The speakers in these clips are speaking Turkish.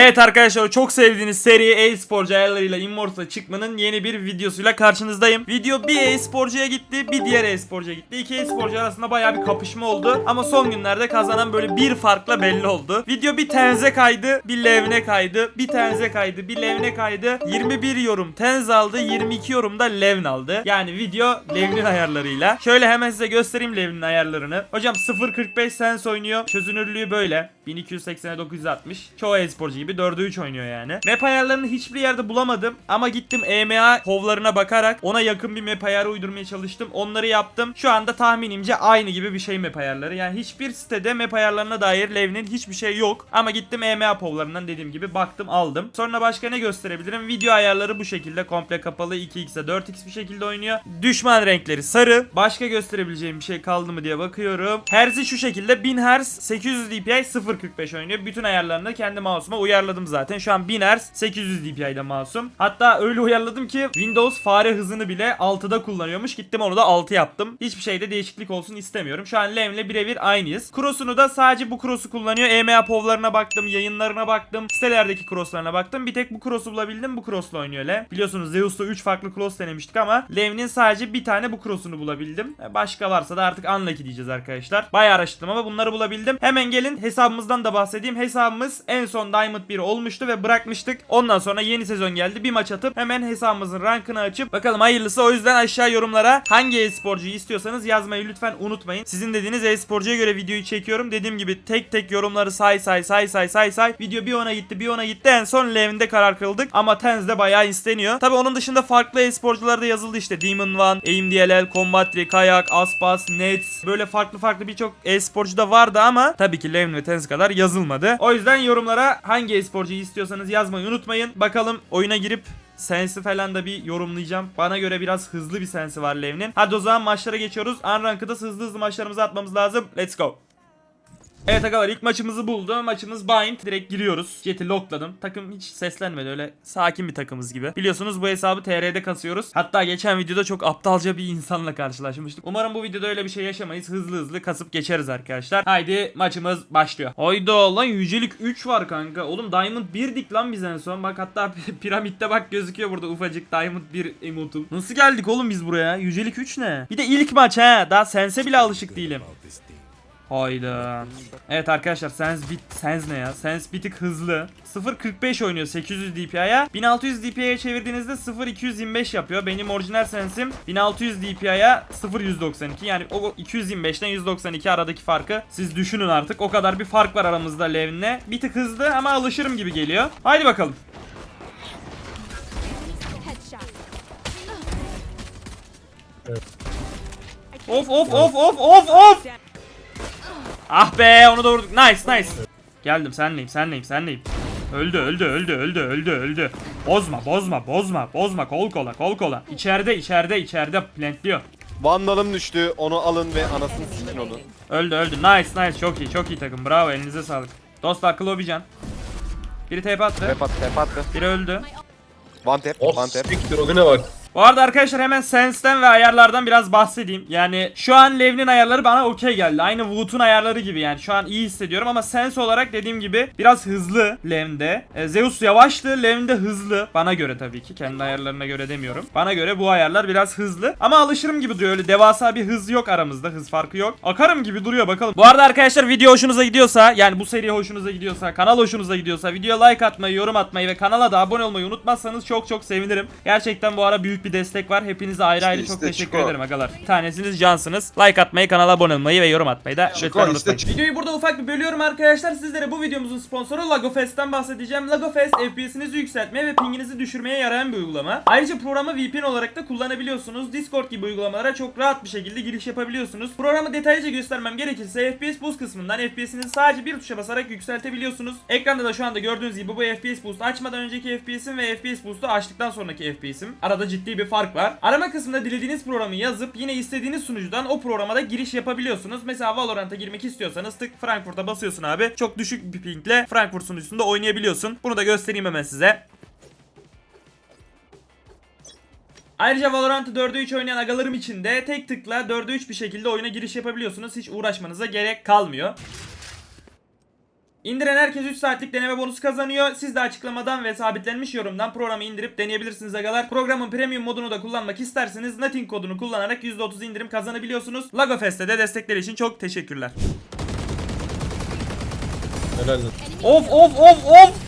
Evet arkadaşlar çok sevdiğiniz seri e-sporcu ayarlarıyla Immortal'a çıkmanın yeni bir videosuyla karşınızdayım. Video bir e-sporcuya gitti bir diğer e-sporcuya gitti. İki e-sporcu arasında baya bir kapışma oldu. Ama son günlerde kazanan böyle bir farkla belli oldu. Video bir tenze kaydı bir levne kaydı. Bir tenze kaydı bir levne kaydı. 21 yorum tenz aldı 22 yorum da levn aldı. Yani video levnin ayarlarıyla. Şöyle hemen size göstereyim levnin ayarlarını. Hocam 0.45 sens oynuyor. Çözünürlüğü böyle. 1280'e 960. Çoğu e-sporcu gibi 4'e 3 oynuyor yani. Map ayarlarını hiçbir yerde bulamadım. Ama gittim EMA hovlarına bakarak ona yakın bir map ayarı uydurmaya çalıştım. Onları yaptım. Şu anda tahminimce aynı gibi bir şey map ayarları. Yani hiçbir sitede map ayarlarına dair Lev'nin hiçbir şey yok. Ama gittim EMA hovlarından dediğim gibi baktım aldım. Sonra başka ne gösterebilirim? Video ayarları bu şekilde komple kapalı 2x'e 4x bir şekilde oynuyor. Düşman renkleri sarı. Başka gösterebileceğim bir şey kaldı mı diye bakıyorum. Hertz'i şu şekilde 1000 Hz 800 dpi 0.45 oynuyor. Bütün ayarlarını kendi mouse'uma uyarladım zaten. Şu an 1000 Hz 800 dpi'de mouse'um. Hatta öyle uyarladım ki Windows fare hızını bile 6'da kullanıyormuş. Gittim onu da 6 yaptım. Hiçbir şeyde değişiklik olsun istemiyorum. Şu an Lev'le birebir aynıyız. Cross'unu da sadece bu cross'u kullanıyor. EMA povlarına baktım, yayınlarına baktım, sitelerdeki cross'larına baktım. Bir tek bu cross'u bulabildim. Bu cross'la oynuyor Lev. Biliyorsunuz Zeus'ta 3 farklı cross denemiştik ama Lev'nin sadece bir tane bu cross'unu bulabildim. E, Başka varsa da artık unlucky diyeceğiz arkadaşlar. Bayağı araştırdım ama bunları bulabildim. Hemen gelin hesabımızdan da bahsedeyim. Hesabımız en son Diamond 1 olmuştu ve bırakmıştık. Ondan sonra yeni sezon geldi. Bir maç atıp hemen hesabımızın rankını açıp bakalım hayırlısı. O yüzden aşağı yorumlara hangi e-sporcuyu istiyorsanız yazmayı lütfen unutmayın. Sizin dediğiniz e-sporcuya göre videoyu çekiyorum. Dediğim gibi tek tek yorumları say say say say say say. Video bir ona gitti bir ona gitti. En son Lev'inde karar kıldık. Ama Tenz'de bayağı isteniyor. Tabi onun dışında farklı e-sporcular da yazıldı işte. Demon One, Aim DLL, Combatri, Kayak, Aspas, Nets. Böyle farklı farklı birçok e-sporcu da vardı ama tabii ki Levin ve Tenz kadar yazılmadı. O yüzden yorumlara hangi e-sporcuyu istiyorsanız yazmayı unutmayın. Bakalım oyuna girip Sensi falan da bir yorumlayacağım. Bana göre biraz hızlı bir sensi var Lev'nin. Hadi o zaman maçlara geçiyoruz. Unranked'da hızlı hızlı maçlarımızı atmamız lazım. Let's go. Evet arkadaşlar ilk maçımızı buldu. Maçımız Bind. Direkt giriyoruz. Jet'i lockladım. Takım hiç seslenmedi öyle sakin bir takımız gibi. Biliyorsunuz bu hesabı TR'de kasıyoruz. Hatta geçen videoda çok aptalca bir insanla karşılaşmıştık. Umarım bu videoda öyle bir şey yaşamayız. Hızlı hızlı kasıp geçeriz arkadaşlar. Haydi maçımız başlıyor. Hayda lan yücelik 3 var kanka. Oğlum Diamond 1'dik lan biz en son. Bak hatta piramitte bak gözüküyor burada ufacık Diamond 1 emotum. Nasıl geldik oğlum biz buraya? Yücelik 3 ne? Bir de ilk maç ha. Daha sense bile alışık değilim. Hayda. Evet arkadaşlar Sens bit Sens ne ya? Sens bir tık hızlı. 0.45 oynuyor 800 DPI'ye. 1600 DPI'ye çevirdiğinizde 0.225 yapıyor. Benim orijinal Sens'im 1600 DPI'ye 0.192. Yani o 225'ten 192 aradaki farkı siz düşünün artık. O kadar bir fark var aramızda Lev'inle. Bir tık hızlı ama alışırım gibi geliyor. Haydi bakalım. Of of of of of of. Ah be onu da vurduk. Nice nice. Geldim senleyim senleyim senleyim. Öldü öldü öldü öldü öldü öldü. Bozma bozma bozma bozma kol kola kol kola. İçeride içeride içeride plantliyor. Vandalım düştü. Onu alın ve anasını sikin onu. Öldü öldü. Nice nice çok iyi çok iyi takım. Bravo elinize sağlık. Dostlar Klobican. Biri TP attı. Tep attı, tep attı. Biri öldü. One tap, Oh one tap. siktir o güne bak. Bu arada arkadaşlar hemen Sense'den ve ayarlardan biraz bahsedeyim. Yani şu an Lev'nin ayarları bana okey geldi. Aynı Wood'un ayarları gibi yani şu an iyi hissediyorum ama Sense olarak dediğim gibi biraz hızlı Lev'de. E, Zeus yavaştı, Lev'de hızlı. Bana göre tabii ki kendi ayarlarına göre demiyorum. Bana göre bu ayarlar biraz hızlı. Ama alışırım gibi duruyor öyle devasa bir hız yok aramızda. Hız farkı yok. Akarım gibi duruyor bakalım. Bu arada arkadaşlar video hoşunuza gidiyorsa yani bu seri hoşunuza gidiyorsa, kanal hoşunuza gidiyorsa videoya like atmayı, yorum atmayı ve kanala da abone olmayı unutmazsanız çok çok sevinirim. Gerçekten bu ara büyük bir destek var. Hepinize ayrı ayrı çok işte teşekkür Çiko. ederim agalar. Bir tanesiniz cansınız. Like atmayı, kanala abone olmayı ve yorum atmayı da lütfen işte unutmayın. Çiko. Videoyu burada ufak bir bölüyorum arkadaşlar. Sizlere bu videomuzun sponsoru LagoFest'ten bahsedeceğim. LagoFest FPS'inizi yükseltmeye ve pinginizi düşürmeye yarayan bir uygulama. Ayrıca programı VPN olarak da kullanabiliyorsunuz. Discord gibi uygulamalara çok rahat bir şekilde giriş yapabiliyorsunuz. Programı detaylıca göstermem gerekirse FPS Boost kısmından FPS'inizi sadece bir tuşa basarak yükseltebiliyorsunuz. Ekranda da şu anda gördüğünüz gibi bu FPS Boost'u açmadan önceki FPS'im ve FPS Boost'u açtıktan sonraki FPS'im. Arada ciddi bir fark var. Arama kısmında dilediğiniz programı yazıp yine istediğiniz sunucudan o programa da giriş yapabiliyorsunuz. Mesela Valorant'a girmek istiyorsanız tık Frankfurt'a basıyorsun abi. Çok düşük bir pingle Frankfurt sunucusunda oynayabiliyorsun. Bunu da göstereyim hemen size. Ayrıca Valorant'ı 4'e 3 oynayan agalarım için de tek tıkla 4'e 3 bir şekilde oyuna giriş yapabiliyorsunuz. Hiç uğraşmanıza gerek kalmıyor. İndiren herkes 3 saatlik deneme bonusu kazanıyor. Siz de açıklamadan ve sabitlenmiş yorumdan programı indirip deneyebilirsiniz agalar. Programın premium modunu da kullanmak isterseniz Nothing kodunu kullanarak %30 indirim kazanabiliyorsunuz. Lagofest'te de destekleri için çok teşekkürler. Helal. Of of of of.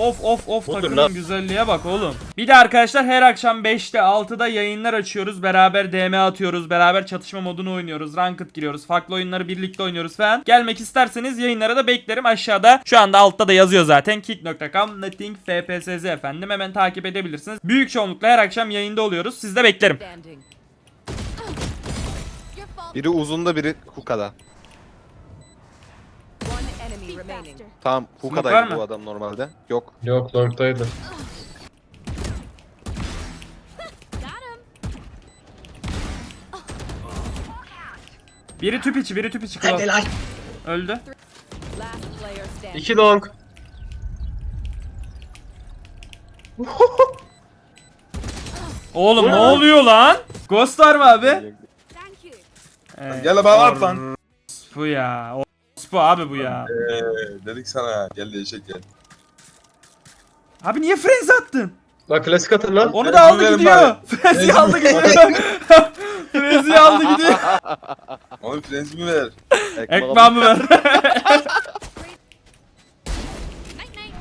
Of of of Otur takımın lan. güzelliğe bak oğlum. Bir de arkadaşlar her akşam 5'te 6'da yayınlar açıyoruz. Beraber DM atıyoruz. Beraber çatışma modunu oynuyoruz. Ranked giriyoruz. Farklı oyunları birlikte oynuyoruz falan. Gelmek isterseniz yayınlara da beklerim aşağıda. Şu anda altta da yazıyor zaten. kick.com nothing fpsz efendim. Hemen takip edebilirsiniz. Büyük çoğunlukla her akşam yayında oluyoruz. Siz de beklerim. Biri uzunda biri hukada. Be remaining. Tamam var mı? bu adam normalde. Yok. Yok him. Biri tüp içi, biri tüp içi. Öldü. Last player standing. İki long. Oğlum ne oluyor lan? Ghost var mı abi? Thank you. Ee, Gel bana at lan. Bu ya. O bu abi bu ya. Ee, dedik sana gel değişik gel. Abi niye frenzi attın? Lan klasik atın lan. Onu Evet, da aldı verin gidiyor. bari. Frenzi aldı gidiyor. Frenzi aldı gidiyor. Onu prensimi ver. Ekmağımı ver. Night night.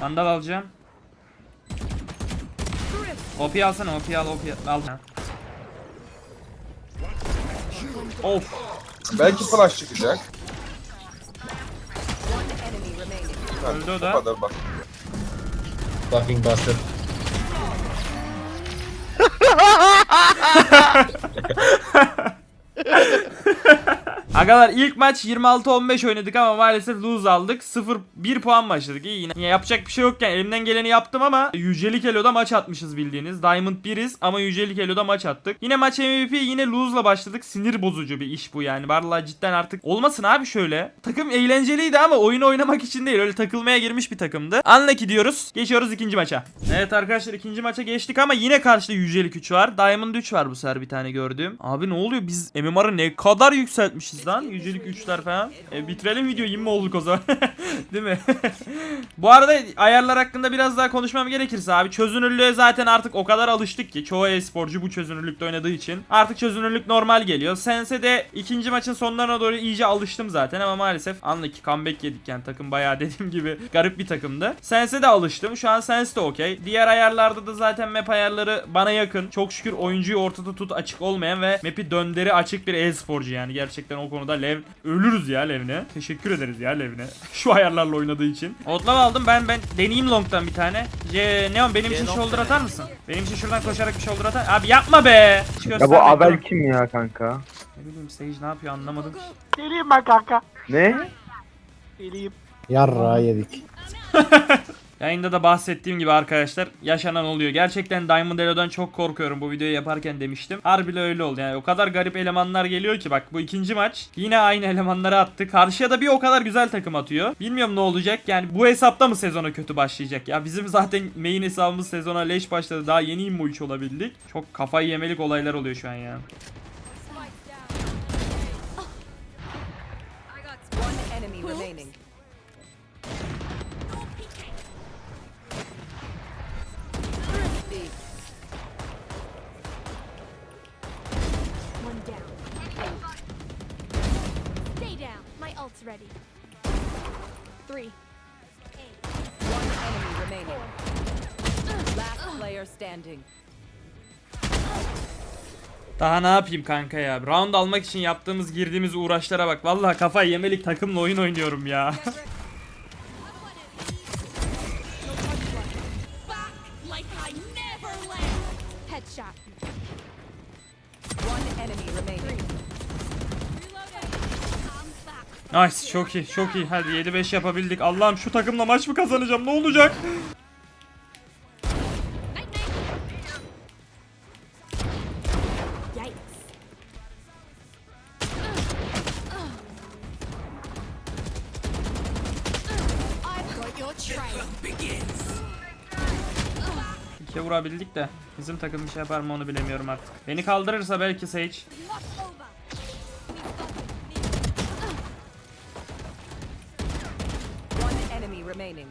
Vandal alacağım. OP alsana OP al OP al. Of. Belki flash çıkacak. Ha, Öldü o bu da. kadar bak. Fucking bastard. Agalar ilk maç 26-15 oynadık ama maalesef lose aldık. 0-1 puan başladık. İyi yine. Ya yapacak bir şey yokken elimden geleni yaptım ama Yücelik Elo'da maç atmışız bildiğiniz. Diamond 1'iz ama Yücelik Elo'da maç attık. Yine maç MVP yine lose'la başladık. Sinir bozucu bir iş bu yani. Vallahi cidden artık olmasın abi şöyle. Takım eğlenceliydi ama oyun oynamak için değil. Öyle takılmaya girmiş bir takımdı. Unlucky diyoruz. Geçiyoruz ikinci maça. Evet arkadaşlar ikinci maça geçtik ama yine karşıda Yücelik 3 var. Diamond 3 var bu sefer bir tane gördüğüm. Abi ne oluyor biz MMR'ı ne kadar yükseltmişiz lan. Yücelik 3'ler falan. E, bitirelim videoyu 20 olduk o zaman. Değil mi? bu arada ayarlar hakkında biraz daha konuşmam gerekirse abi çözünürlüğe zaten artık o kadar alıştık ki çoğu e-sporcu bu çözünürlükte oynadığı için artık çözünürlük normal geliyor. Sense de ikinci maçın sonlarına doğru iyice alıştım zaten ama maalesef anla ki comeback yedik yani takım bayağı dediğim gibi garip bir takımdı. Sense de alıştım. Şu an Sense de okey. Diğer ayarlarda da zaten map ayarları bana yakın. Çok şükür oyuncuyu ortada tut açık olmayan ve map'i dönderi açık bir e-sporcu yani. Gerçekten o konuda Lev ölürüz ya Lev'ne. Teşekkür ederiz ya Lev'ne. Şu ayarlarla oynadığı için. Outlaw aldım ben ben deneyeyim long'dan bir tane. C Neon benim için shoulder atar mısın? Benim için şuradan koşarak bir shoulder atar. Abi yapma be. Hiç Ya bu gösterme. Abel kim ya kanka? Ne bileyim Sage ne yapıyor anlamadım. Ne? Yarra yedik. Yayında da bahsettiğim gibi arkadaşlar yaşanan oluyor. Gerçekten Diamond Elo'dan çok korkuyorum bu videoyu yaparken demiştim. Harbiden öyle oldu yani o kadar garip elemanlar geliyor ki bak bu ikinci maç yine aynı elemanları attı. Karşıya da bir o kadar güzel takım atıyor. Bilmiyorum ne olacak yani bu hesapta mı sezona kötü başlayacak ya bizim zaten main hesabımız sezona leş başladı daha yeni immo 3 olabildik. Çok kafayı yemelik olaylar oluyor şu an ya. Ready. Three. One enemy remaining. Last player standing. Daha ne yapayım kanka ya? Round almak için yaptığımız girdiğimiz uğraşlara bak. Vallahi kafayı yemelik takımla oyun oynuyorum ya. Nice çok iyi çok iyi. Hadi 7-5 yapabildik. Allah'ım şu takımla maç mı kazanacağım? Ne olacak. İkiye vurabildik de bizim takım bir şey yapar mı onu bilemiyorum artık. Beni kaldırırsa belki Sage remaining.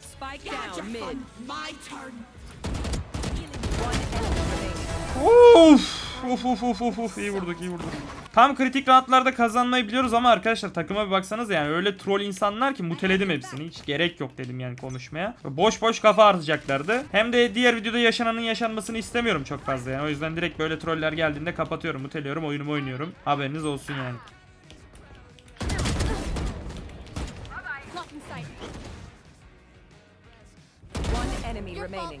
Spike down mid. My turn. One enemy remaining. Uf. Uf uf uf uf uf iyi vurduk iyi vurduk. Tam kritik roundlarda kazanmayı biliyoruz ama arkadaşlar takıma bir baksanız yani öyle troll insanlar ki muteledim hepsini. Hiç gerek yok dedim yani konuşmaya. Boş boş kafa harcayacaklardı. Hem de diğer videoda yaşananın yaşanmasını istemiyorum çok fazla yani. O yüzden direkt böyle troller geldiğinde kapatıyorum, muteliyorum, oyunumu oynuyorum. Haberiniz olsun yani. Enemy remaining.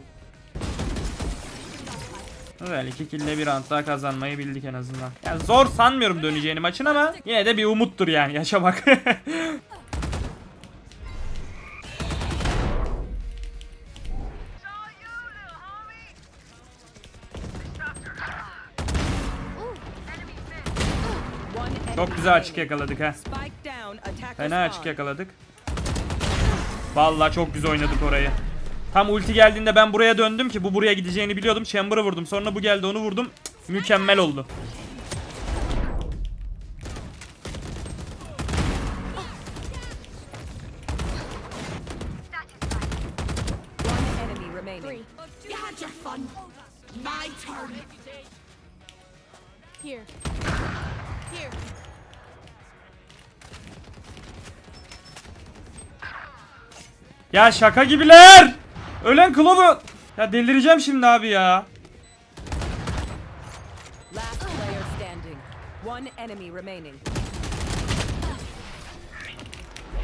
Güzel iki kille bir round daha kazanmayı bildik en azından. Yani zor sanmıyorum döneceğini maçın ama yine de bir umuttur yani yaşamak. One enemy Çok güzel açık yakaladık ha. Fena açık yakaladık. Vallahi çok güzel oynadık orayı. Tam ulti geldiğinde ben buraya döndüm ki bu buraya gideceğini biliyordum. Chamber'ı vurdum. Sonra bu geldi onu vurdum. Mükemmel oldu. Ya şaka gibiler. Ölen Klovu. Ya delireceğim şimdi abi ya. Last player standing. One enemy remaining.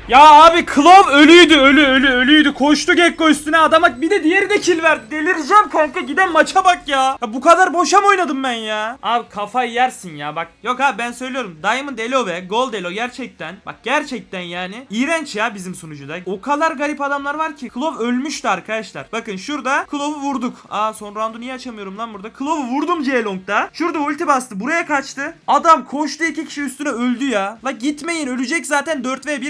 Ya abi Klov ölüydü ölü ölü ölüydü. Koştu Gekko üstüne adama bir de diğeri de kill verdi. Delireceğim kanka giden maça bak ya. ya. Bu kadar boşa mı oynadım ben ya? Abi kafayı yersin ya bak. Yok abi ben söylüyorum. Diamond Elo ve Gold Elo gerçekten bak gerçekten yani iğrenç ya bizim sunucuda. O kadar garip adamlar var ki. Klov ölmüştü arkadaşlar. Bakın şurada Klov'u vurduk. Aa son roundu niye açamıyorum lan burada? Klov'u vurdum C-Long'da. Şurada ulti bastı. Buraya kaçtı. Adam koştu iki kişi üstüne öldü ya. La gitmeyin ölecek zaten 4 ve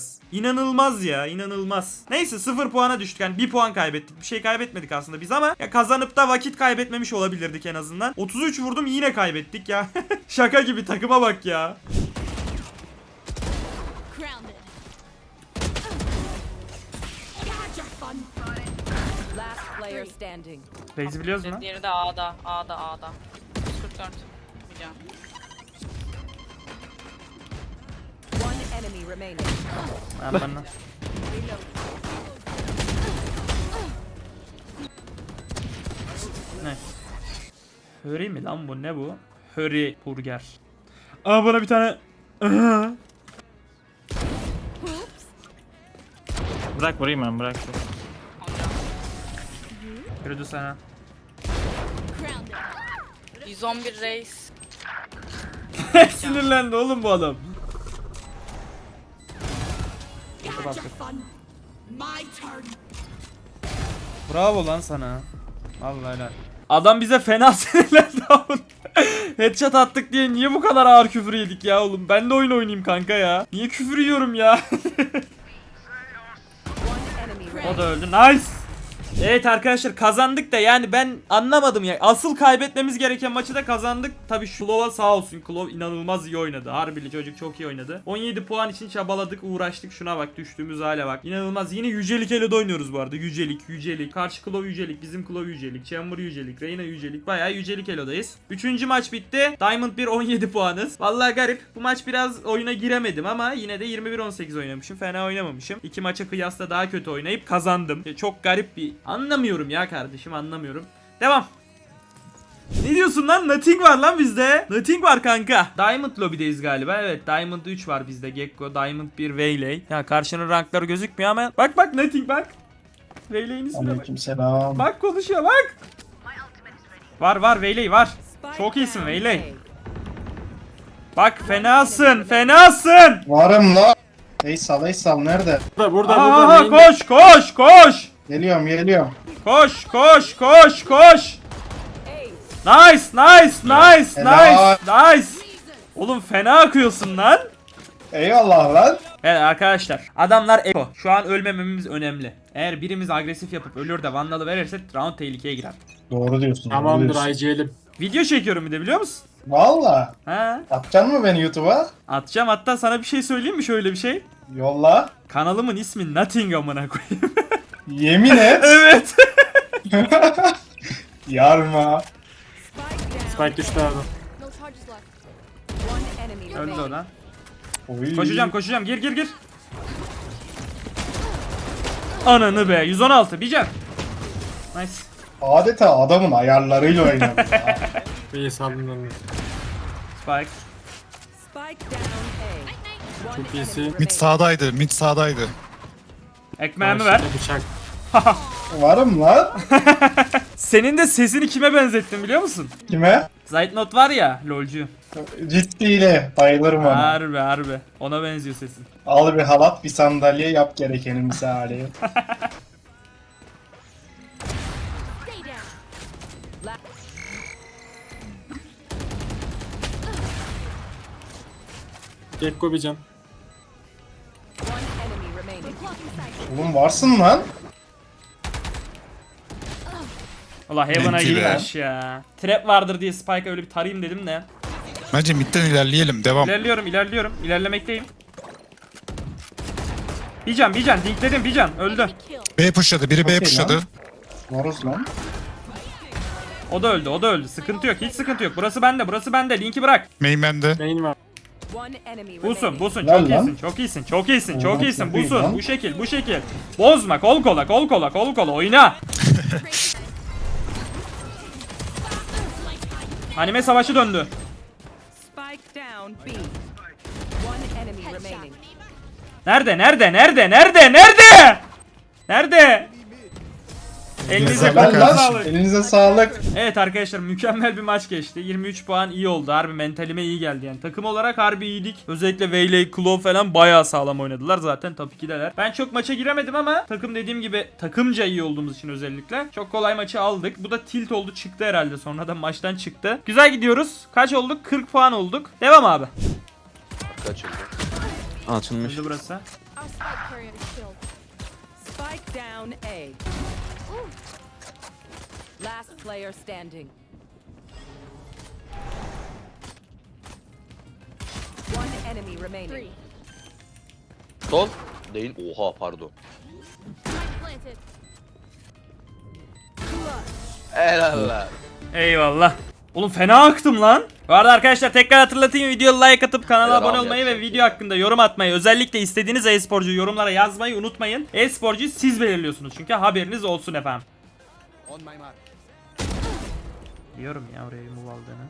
1 kalacağız. İnanılmaz ya inanılmaz. Neyse 0 puana düştük yani 1 puan kaybettik. Bir şey kaybetmedik aslında biz ama ya kazanıp da vakit kaybetmemiş olabilirdik en azından. 33 vurdum yine kaybettik ya. Şaka gibi takıma bak ya. Player standing. Reis'i biliyoruz mu? Diğeri de A'da, A'da, A'da. 144. Biliyorum. Enemy remaining. Ne? Hurry mi lan bu ne bu? Hurry burger. Aa bana bir tane Bırak vurayım ben bırak. Yürüdü sana. Grounded. 111 reis. Sinirlendi oğlum bu adam. My turn. Bravo lan sana. Vallahi helal. Adam bize fena sinirlendi oğlum. Headshot attık diye niye bu kadar ağır küfür yedik ya oğlum? Ben de oyun oynayayım kanka ya. Niye küfür yiyorum ya? O da öldü. Nice. Evet arkadaşlar kazandık da yani ben anlamadım ya. Asıl kaybetmemiz gereken maçı da kazandık. Tabi Klova sağ olsun. Klov inanılmaz iyi oynadı. Harbili çocuk çok iyi oynadı. 17 puan için çabaladık, uğraştık. Şuna bak düştüğümüz hale bak. İnanılmaz. Yine yücelik elo'da oynuyoruz bu arada. Yücelik, yücelik. Karşı Klov yücelik, bizim Klov yücelik. Chamber yücelik, Reyna yücelik. Bayağı yücelik elo'dayız. Üçüncü maç bitti. Diamond 1 17 puanız. Vallahi garip. Bu maç biraz oyuna giremedim ama yine de 21-18 oynamışım. Fena oynamamışım. İki maça kıyasla daha kötü oynayıp kazandım. Çok garip bir... Anlamıyorum ya kardeşim anlamıyorum. Devam. Ne diyorsun lan? Nothing var lan bizde. Nothing var kanka. Diamond lobby'deyiz galiba. Evet Diamond 3 var bizde. Gekko, Diamond 1, Waylay. Ya karşının rankları gözükmüyor ama. Bak bak Nothing bak. Waylay'in ismine bak. Aleykümselam. Bak konuşuyor bak. Var var Waylay var. Çok iyisin. A. Bak fenasın fenasın. Varım la. Eysal Eysal nerede? Burada burada Aha, burada. koş koş koş. Geliyorum geliyorum. Koş koş koş koş. Nice nice nice Helal. nice nice. Oğlum fena akıyorsun lan. Eyvallah lan. Evet arkadaşlar adamlar eko. Şu an ölmememiz önemli. Eğer birimiz agresif yapıp ölür de vandalı verirse round tehlikeye girer. Doğru diyorsun. doğru Tamamdır diyorsun. IGL'im. Video çekiyorum bir de biliyor musun? Valla. Ha? Atacaksın mı beni YouTube'a? Atacağım hatta sana bir şey söyleyeyim mi şöyle bir şey? Yolla. Kanalımın ismi Nothing amına koyayım. Yemin et. evet. Yarma. Spike düştü abi. Öldü o lan. Oy. Koşacağım koşacağım gir gir gir. Ananı be 116 bir can. Nice. Adeta adamın ayarlarıyla oynadı ya. İyi saldım onu. Spike. Çok iyisin. Mid sağdaydı, mid sağdaydı. Ekmeğimi ver. Bıçak. Varım lan. Senin de sesini kime benzettim biliyor musun? Kime? Zaytnot var ya lolcu. Ciddiyle bayılırım ona. Harbi harbi. Ona benziyor sesin. Al bir halat bir sandalye yap gerekeni misali. Gekko bir can. Oğlum varsın lan. Ulan Heaven'a Enti be. girmiş ya. Trap vardır diye Spike'a öyle bir tarayayım dedim de. Bence midden ilerleyelim, devam. İlerliyorum ilerliyorum. İlerlemekteyim. Bir can bir can dinkledim bir can öldü. B pushladı, biri B Okey pushladı. lan. Varız lan. O da öldü o da öldü. Sıkıntı yok hiç sıkıntı yok. Burası bende burası bende. Linki bırak. Main bende. Main var. One enemy Busun remaining. busun Lan çok lan. iyisin çok iyisin çok iyisin çok iyisin çok iyi busun lan. bu şekil bu şekil. Bozma kol kola kol kola kol kola oyna. Anime savaşı döndü. Nerede nerede nerede nerede nerede? Nerede? Elinize kolunuza sağlık. Elinize sağlık. Evet arkadaşlar mükemmel bir maç geçti. 23 puan iyi oldu. Harbi mentalime iyi geldi yani. Takım olarak harbi iyiydik. Özellikle Veyley, Claw falan bayağı sağlam oynadılar. Zaten top 2'deler. Ben çok maça giremedim ama takım dediğim gibi takımca iyi olduğumuz için özellikle. Çok kolay maçı aldık. Bu da tilt oldu çıktı herhalde. Sonradan maçtan çıktı. Güzel gidiyoruz. Kaç olduk? 40 puan olduk. Devam abi. Kaçıldı. Burası. Carrier is killed. Spike down A. Last player standing. One enemy remaining. Three. Sol. Değil. Oha pardon. Lan. Eyvallah. Oğlum fena aktım lan. Bu arada arkadaşlar tekrar hatırlatayım videoya like atıp kanala abone olmayı ve video hakkında yorum atmayı özellikle istediğiniz e-sporcu yorumlara yazmayı unutmayın. E-sporcuyu siz belirliyorsunuz çünkü haberiniz olsun efendim. Diyorum ya oraya move aldığını.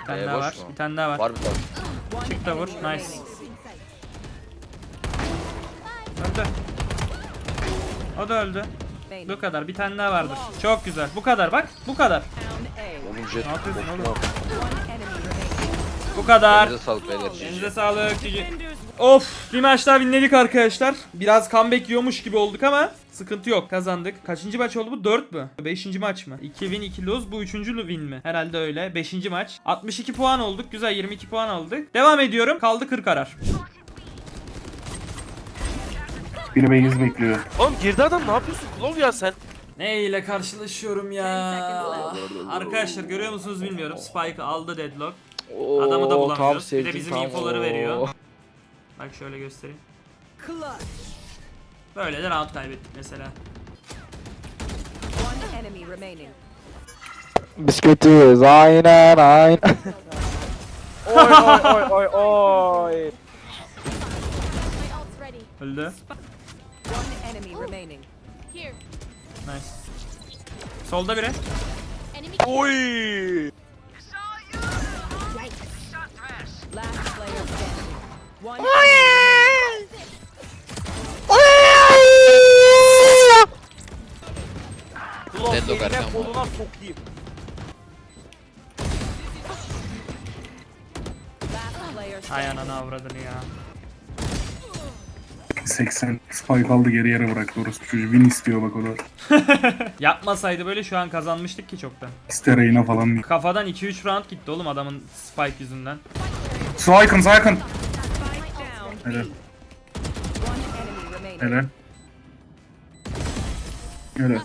Bir tane Ee, daha var. mu? Bir tane daha var. Var bir tane. Çık da vur. Nice. Öldü. O da öldü. Bu kadar. Bir tane daha vardır. Çok güzel. Bu kadar bak. Bu kadar. Oğlum jet. Ne yapıyorsun oğlum? Bu kadar. Elinize sağlık beyler. Elinize sağlık. Of bir maç daha winledik arkadaşlar. Biraz comeback yiyormuş gibi olduk ama sıkıntı yok kazandık. Kaçıncı maç oldu bu? 4 mü? 5. maç mı? 2 win 2 lose bu 3. win mi? Herhalde öyle. 5. maç. 62 puan olduk. Güzel 22 puan aldık. Devam ediyorum. Kaldı 40 arar. Biri beyiz bekliyor. Oğlum girdi adam ne yapıyorsun? Klov ya sen. Ne ile karşılaşıyorum ya? Arkadaşlar görüyor musunuz bilmiyorum. Spike aldı deadlock. Adamı da bulamıyoruz. Bir de bizim infoları veriyor. Bak şöyle göstereyim. Clutch. Böyle de round kaybettik mesela. One enemy remaining. Bisküvitiyiz aynen aynen. oy oy oy oy oy. Öldü. Enemy remaining. Here. Nice. Solda biri. Enemy. Oy. Last player standing. One arkam var. koluna sokayım. Last player Ay standing. ananı avradını ya. 80 spike aldı geri yere bıraktı orası çocuğu. Win istiyor bak o da. Yapmasaydı böyle şu an kazanmıştık ki çoktan. Stereyine falan değil. Kafadan 2-3 round gitti oğlum adamın spike yüzünden. Spike down. Helal. Helal. Helal.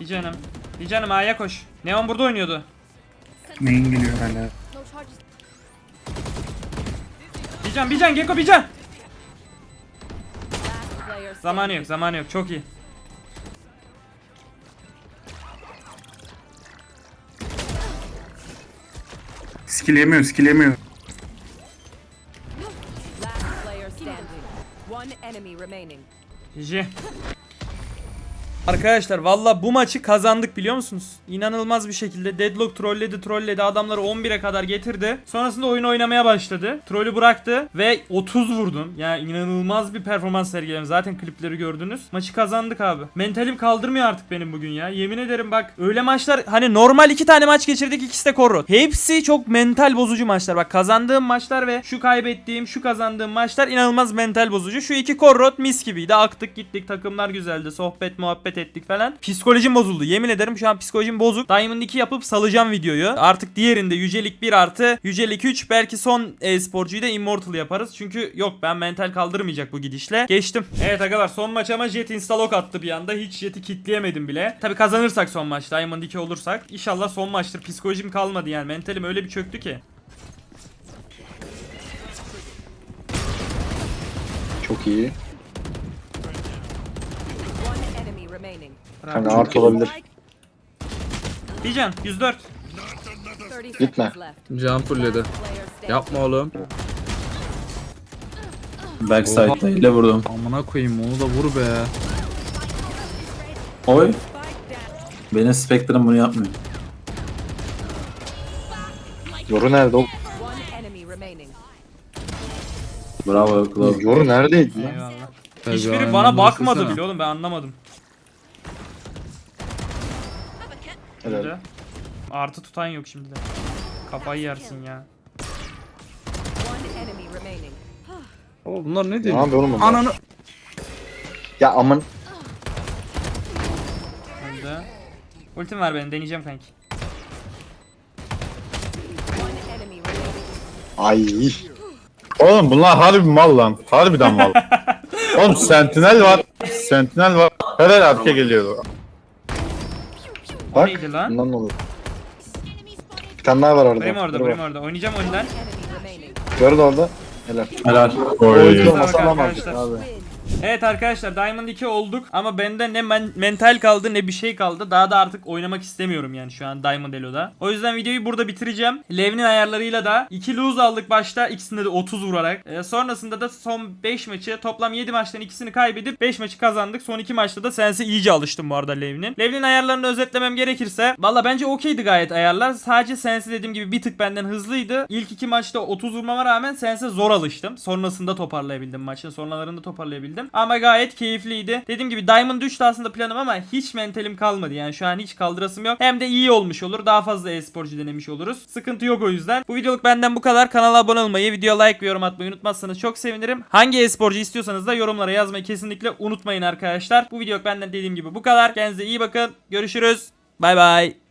Bir canım. Bir canım A'ya koş. Neon burada oynuyordu. Neyin geliyor hala? No charges. Bir can bir can Gekko bir can. Last player Zamanı yok zamanı yok çok iyi. Skill yemiyor, skill yemiyor. Last player standing. One enemy remaining. GG. Arkadaşlar valla bu maçı kazandık biliyor musunuz? İnanılmaz bir şekilde Deadlock trolledi trolledi adamları 11'e kadar getirdi. Sonrasında oyun oynamaya başladı. Trollü bıraktı ve 30 vurdum. Yani inanılmaz bir performans sergiledim. Zaten klipleri gördünüz. Maçı kazandık abi. Mentalim kaldırmıyor artık benim bugün ya. Yemin ederim bak öyle maçlar hani normal iki tane maç geçirdik ikisi de korro. Hepsi çok mental bozucu maçlar. Bak kazandığım maçlar ve şu kaybettiğim şu kazandığım maçlar inanılmaz mental bozucu. Şu iki korrot mis gibiydi. Aktık gittik takımlar güzeldi. Sohbet muhabbet ettik falan. Psikolojim bozuldu. Yemin ederim şu an psikolojim bozuk. Diamond 2 yapıp salacağım videoyu. Artık diğerinde yücelik 1 artı yücelik 3 belki son e-sporcuyu da immortal yaparız. Çünkü yok ben mental kaldırmayacak bu gidişle. Geçtim. Evet arkadaşlar son maç ama jet insta lock attı bir anda. Hiç jeti kitleyemedim bile. Tabi kazanırsak son maç Diamond 2 olursak. İnşallah son maçtır. Psikolojim kalmadı yani. Mentalim öyle bir çöktü ki. Çok iyi. One enemy remaining. Kanka artı olabilir. Bir can 104. 30 Gitme. seconds left. Can fulledi. Player standing. Yapma oğlum. Backside'da ile vurdum. Amına koyayım onu da vur be. Oy. Benim Spectre'ım bunu yapmıyor. Yoru nerede o? One enemy remaining. Bravo Claw. Yoru neredeydi lan? Eyvallah. Tabii, Hiçbiri bana bakmadı bile oğlum ben anlamadım. Helal. Artı tutan yok şimdi de. Kafayı yersin ya. One enemy remaining. Oğlum bunlar ne Ne diyor? yapıyor oğlum bunlar? Ananı. Ya aman. Öldü. Ultim var benim deneyeceğim kanki. One enemy remaining. Ay. Oğlum bunlar harbi mal lan. Harbiden mal. Oğlum Sentinel var. Sentinel var. Her arka geliyor. Bak. neydi lan? Bundan ne olur? Bir tane daha var orada. Benim orada Dur bak. orada. Oynayacağım. Yoru da orada. Helal. Helal. Oyuncu Bak olmasa alamazdık arkadaşlar. abi. Evet arkadaşlar Diamond 2 olduk ama bende ne men- mental kaldı ne bir şey kaldı. Daha da artık oynamak istemiyorum yani şu an Diamond Elo'da. O yüzden videoyu burada bitireceğim. Lev'nin ayarlarıyla da 2 lose aldık başta ikisinde de 30 vurarak. Ee, sonrasında da son 5 maçı toplam 7 maçtan ikisini kaybedip 5 maçı kazandık. Son 2 maçta da sense iyice alıştım bu arada Lev'nin. Lev'nin ayarlarını özetlemem gerekirse valla bence okeydi gayet ayarlar. Sadece sense dediğim gibi bir tık benden hızlıydı. İlk 2 maçta 30 vurmama rağmen sense zor alıştım. Sonrasında toparlayabildim maçın sonralarında toparlayabildim. Ama gayet keyifliydi. Dediğim gibi Diamond 3'tü aslında planım ama hiç mentalim kalmadı. Yani şu an hiç kaldırasım yok. Hem de iyi olmuş olur. Daha fazla e-sporcu denemiş oluruz. Sıkıntı yok o yüzden. Bu videoluk benden bu kadar. Kanala abone olmayı, videoya like ve yorum atmayı unutmazsanız çok sevinirim. Hangi e-sporcu istiyorsanız da yorumlara yazmayı kesinlikle unutmayın arkadaşlar. Bu videoluk benden dediğim gibi bu kadar. Kendinize iyi bakın. Görüşürüz. Bay bay.